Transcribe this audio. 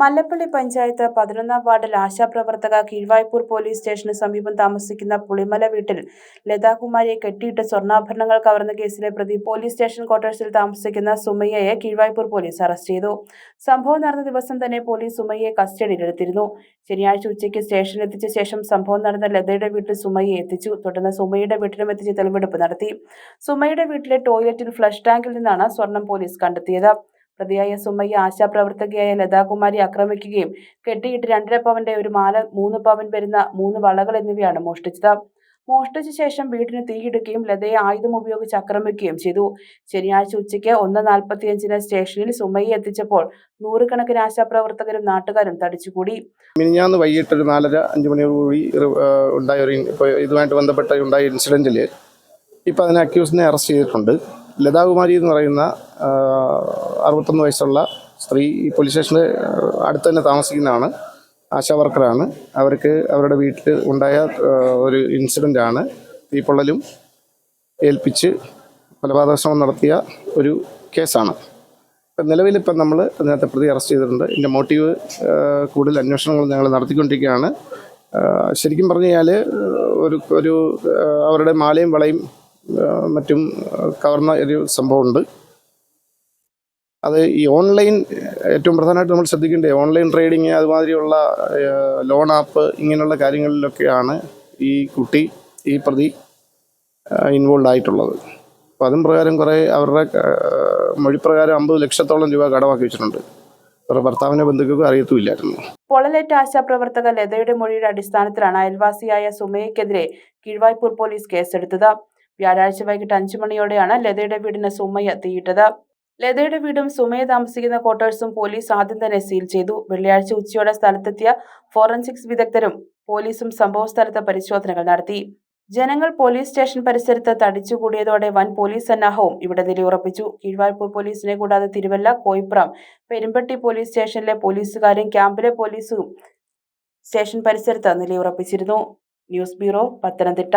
മല്ലപ്പള്ളി പഞ്ചായത്ത് പതിനൊന്നാം വാർഡിൽ ആശാപ്രവർത്തക കീഴ്വായ്പൂർ പോലീസ് സ്റ്റേഷന് സമീപം താമസിക്കുന്ന പുളിമല വീട്ടിൽ ലതാകുമാരിയെ കെട്ടിയിട്ട് സ്വർണാഭരണങ്ങൾ കവർന്ന കേസിലെ പ്രതി പോലീസ് സ്റ്റേഷൻ ക്വാർട്ടേഴ്സിൽ താമസിക്കുന്ന സുമയ്യയെ കീഴ്വായ്പൂർ പോലീസ് അറസ്റ്റ് ചെയ്തു. സംഭവം നടന്ന ദിവസം തന്നെ പോലീസ് സുമയ്യയെ കസ്റ്റഡിയിലെടുത്തിരുന്നു. ശനിയാഴ്ച ഉച്ചയ്ക്ക് സ്റ്റേഷനിൽ എത്തിച്ച ശേഷം സംഭവം നടന്ന ലതയുടെ വീട്ടിൽ സുമയ്യയെ എത്തിച്ചു. തുടർന്ന് സുമയുടെ വീട്ടിലും എത്തിച്ച് തെളിവെടുപ്പ് നടത്തി. സുമയുടെ വീട്ടിലെ ടോയ്ലറ്റിൽ ഫ്ലഷ് ടാങ്കിൽ നിന്നാണ് സ്വർണം പോലീസ് കണ്ടെത്തിയത്. പ്രതിയായ സുമയ്യ ആശാപ്രവർത്തകയായ ലതാകുമാരി ആക്രമിക്കുകയും കെട്ടിയിട്ട് രണ്ടര പവന്റെ ഒരു മാല മൂന്ന് പവൻ വരുന്ന മൂന്ന് വളകൾ എന്നിവയാണ് മോഷ്ടിച്ചത്. മോഷ്ടിച്ച ശേഷം വീടിന് തീയിടുകയും ലതയെ ആയുധം ഉപയോഗിച്ച് ആക്രമിക്കുകയും ചെയ്തു. ശനിയാഴ്ച ഉച്ചയ്ക്ക് ഒന്ന് നാൽപ്പത്തിയഞ്ചിന് സ്റ്റേഷനിൽ സുമയ്യ എത്തിച്ചപ്പോൾ നൂറുകണക്കിന് ആശാപ്രവർത്തകരും നാട്ടുകാരും തടിച്ചുകൂടി. മിനിഞ്ഞാന്ന് വൈകിട്ട് ഒരു നാലര അഞ്ചു ഒരു, ഉണ്ടായ ഒരു ഇതുമായിട്ട് ബന്ധപ്പെട്ട ഉണ്ടായ ഇൻസിഡന്റിൽ ഇപ്പൊ അതിനെ അക്യൂസിനെ അറസ്റ്റ് ചെയ്തിട്ടുണ്ട്. ലതാകുമാരി എന്ന് പറയുന്ന അറുപത്തൊന്ന് വയസ്സുള്ള സ്ത്രീ ഈ പോലീസ് സ്റ്റേഷന് അടുത്ത് തന്നെ താമസിക്കുന്നതാണ്. ആശാ വർക്കറാണ്. അവർക്ക് അവരുടെ വീട്ടിൽ ഉണ്ടായ ഒരു ഇൻസിഡന്റ് ആണ്. തീപ്പൊള്ളലും ഏൽപ്പിച്ച് കൊലപാതക ശ്രമം നടത്തിയ ഒരു കേസാണ്. ഇപ്പം നിലവിലിപ്പം നമ്മൾ അതിനകത്ത് പ്രതി അറസ്റ്റ് ചെയ്തിട്ടുണ്ട്. ഇതിന്റെ മോട്ടീവ് കൂടുതൽ അന്വേഷണങ്ങൾ ഞങ്ങൾ നടത്തിക്കൊണ്ടിരിക്കുകയാണ്. ശരിക്കും പറഞ്ഞു കഴിഞ്ഞാൽ ഒരു ഒരു അവരുടെ മാലയും വളയും മറ്റും കവർന്ന ഒരു സംഭവമുണ്ട്. അത് ഈ ഓൺലൈൻ ഏറ്റവും പ്രധാനമായിട്ട് നമ്മൾ ശ്രദ്ധിക്കേണ്ടത് ഓൺലൈൻ ട്രേഡിങ് അതുമാതിരിയുള്ള ലോൺ ആപ്പ് ഇങ്ങനെയുള്ള കാര്യങ്ങളിലൊക്കെയാണ് ഈ കുട്ടി ഈ പ്രതി ഇൻവോൾവ് ആയിട്ടുള്ളത്. അപ്പം അതും പ്രകാരം കുറേ അവരുടെ മൊഴിപ്രകാരം അമ്പത് ലക്ഷത്തോളം രൂപ കടമാക്കി വെച്ചിട്ടുണ്ട്. അവരുടെ ഭർത്താവിനെ ബന്ധുക്കൾക്ക് അറിയത്തുമില്ലായിരുന്നു. പൊളലേറ്റ ആശാപ്രവർത്തക ലതയുടെ മൊഴിയുടെ അടിസ്ഥാനത്തിലാണ് അയൽവാസിയായ സുമയക്കെതിരെ കീഴ്വായ്പൂർ പോലീസ് കേസെടുത്തത്. വ്യാഴാഴ്ച വൈകിട്ട് അഞ്ചു മണിയോടെയാണ് ലതയുടെ വീടിന് സുമയ്യ തീയിട്ടത്. ലതയുടെ വീടും സുമയ താമസിക്കുന്ന ക്വാർട്ടേഴ്സും പോലീസ് ആദ്യം തന്നെ സീൽ ചെയ്തു. വെള്ളിയാഴ്ച ഉച്ചയോടെ സ്ഥലത്തെത്തിയ ഫോറൻസിക്സ് വിദഗ്ധരും പോലീസും സംഭവസ്ഥലത്ത് പരിശോധനകൾ നടത്തി. ജനങ്ങൾ പോലീസ് സ്റ്റേഷൻ പരിസരത്ത് തടിച്ചുകൂടിയതോടെ വൻ പോലീസ് സന്നാഹവും ഇവിടെ നിലയുറപ്പിച്ചു. കീഴ്വായ്പൂർ പോലീസിനെ കൂടാതെ തിരുവല്ല കോയിപ്രം പെരുമ്പട്ടി പോലീസ് സ്റ്റേഷനിലെ പോലീസുകാരും ക്യാമ്പിലെ പോലീസും സ്റ്റേഷൻ പരിസരത്ത് നിലയുറപ്പിച്ചിരുന്നു. News bureau Pathanamthitta.